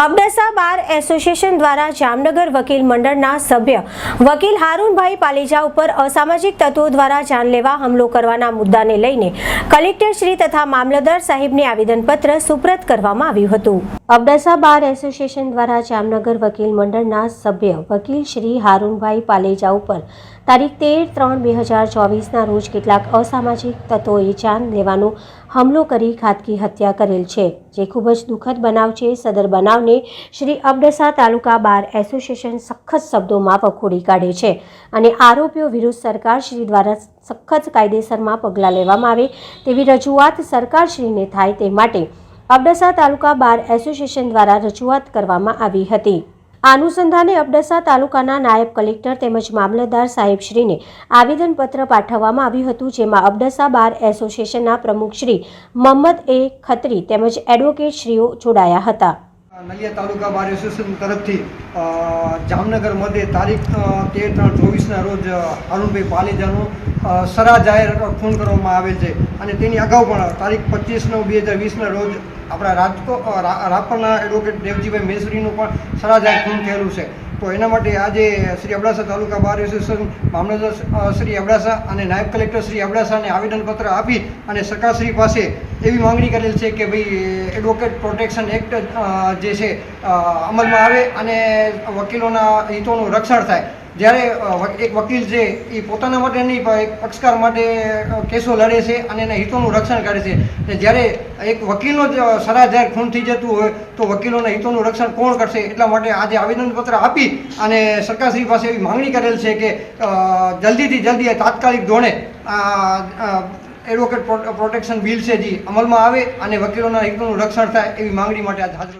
Abdasa bar association દ્વારા જામનગર વકીલ મંડળના સભ્ય વકીલ હારૂનભાઈ પાલેજા ઉપર અસામાજિક તત્વો દ્વારા જાનલેવા હુમલો કરવાના મુદ્દાને લઈને કલેક્ટર શ્રી તથા મામલતદાર સાહેબને આવેદનપત્ર સુપ્રત કરવામાં આવ્યું હતું. અબડાસા બાર એસોસિએશન દ્વારા જામનગર વકીલ મંડળના સભ્ય વકીલ શ્રી હારૂનભાઈ પાલેજા ઉપર તારીખ તેર ત્રણ બે હજાર ચોવીસના રોજ કેટલાક અસામાજિક તત્વોએ જાન લેવાનો હુમલો કરી ઘાતકી હત્યા કરેલ છે. જે ખૂબ જ દુઃખદ બનાવ છે. સદર બનાવને શ્રી અબડસા તાલુકા બાર એસોસિએશન સખત શબ્દોમાં વખોડી કાઢે છે અને આરોપીઓ વિરુદ્ધ સરકાર શ્રી દ્વારા સખત કાયદેસરમાં પગલાં લેવામાં આવે તેવી રજૂઆત સરકારશ્રીને થાય તે માટે અબડસા તાલુકા બાર એસોસિએશન દ્વારા રજૂઆત કરવામાં આવી હતી. અનુસંધાને અબડાસા તાલુકાના નાયબ કલેક્ટર તેમજ મામલતદાર સાહેબશ્રીને આવેદનપત્ર પાઠવવામાં આવ્યું હતું, જેમાં અબડાસા બાર એસોસિએશનના પ્રમુખ શ્રી મોહમ્મદ એ ખત્રી તેમજ એડવોકેટ શ્રીઓ જોડાયા હતા. નલિયા તાલુકા બાર એસોસિએશન તરફથી જામનગર મધ્યે તારીખ તેર ત્રણ ચોવીસના રોજ અરુણભાઈ પાલેજાનો સરા જાહેર ફોન કરવામાં આવેલ છે. અને તેની અગાઉ પણ તારીખ પચીસ નવ બે હજાર વીસના રોજ આપણા રાજકોટ રાપરના એડવોકેટ દેવજીભાઈ મેસરીનું પણ સરા જાહેર ખૂન થયેલું છે. તો એના માટે આજે શ્રી અબડાસા તાલુકા બાર એસોસિએશન મામલતદાર શ્રી અબડાસા અને નાયબ કલેક્ટર શ્રી અબડાસાને આવેદનપત્ર આપી અને સરકારશ્રી પાસે એવી માંગણી કરેલ છે કે ભાઈ એડવોકેટ પ્રોટેક્શન એક્ટ જે છે અમલમાં આવે અને વકીલોના હિતોનું રક્ષણ થાય. જ્યારે એક વકીલ છે એ પોતાના માટે નહીં, પણ એક પક્ષકાર માટે કેસો લડે છે અને એના હિતોનું રક્ષણ કરે છે. જ્યારે એક વકીલનો જ સરાધાર ખૂન થઈ જતું હોય, તો વકીલોના હિતોનું રક્ષણ કોણ કરશે? એટલા માટે આજે આવેદનપત્ર આપી અને સરકારશ્રી પાસે એવી માંગણી કરેલ છે કે જલ્દીથી જલ્દી તાત્કાલિક ધોરણે એડવોકેટ પ્રોટેક્શન બિલ છે જે અમલમાં આવે અને વકીલોના હિતોનું રક્ષણ થાય એવી માંગણી માટે આજે હાજર